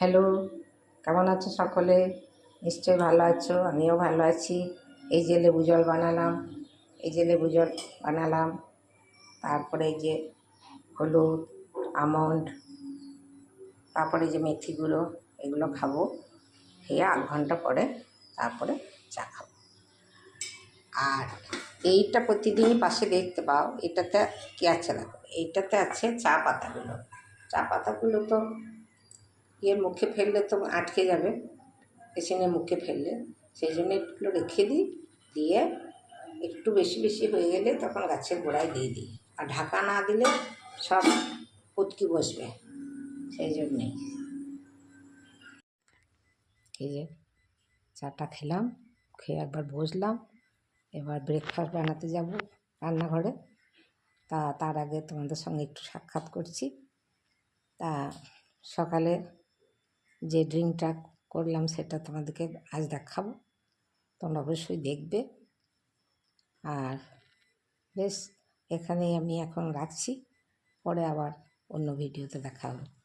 Hello, কেমন আছো সকলে? নিশ্চয়ই ভালো আছো, আমিও ভালো আছি। এই যে লেবু জল বানালাম, এই যে লেবু জল বানালাম। তারপরে এই যে হলুদ, আমন্ড, তারপরে যে মেথিগুলো এগুলো খাব। খেয়ে আধ ঘণ্টা পরে তারপরে চা খাব। আর এইটা প্রতিদিনই পাশে দেখতে পাও, এটাতে কি আছে দেখো? এইটাতে আছে চা পাতাগুলো। চা পাতাগুলো তো ইয়ের মুখে ফেললে তো আটকে যাবে পেশেন্টের মুখে ফেললে। সেই জন্য এগুলো রেখে দিই, দিয়ে একটু বেশি বেশি হয়ে গেলে তখন গাছের গোড়ায় দিয়ে দিই। আর ঢাকা না দিলে সব কুটকি বসবে, সেই জন্যেই। এই যে চাটা খেলাম, খেয়ে একবার বসলাম, এবার ব্রেকফাস্ট বানাতে যাব রান্নাঘরে। তা, তার আগে তোমাদের সঙ্গে একটু সাক্ষাৎ করছি। তা, সকালে যে ড্রিঙ্কটা করলাম সেটা তোমাদেরকে আজ দেখাবো। তোমরা অবশ্যই দেখবে। আর বেশ, এখানেই আমি এখন রাখছি। পরে আবার অন্য ভিডিওতে দেখা হবে।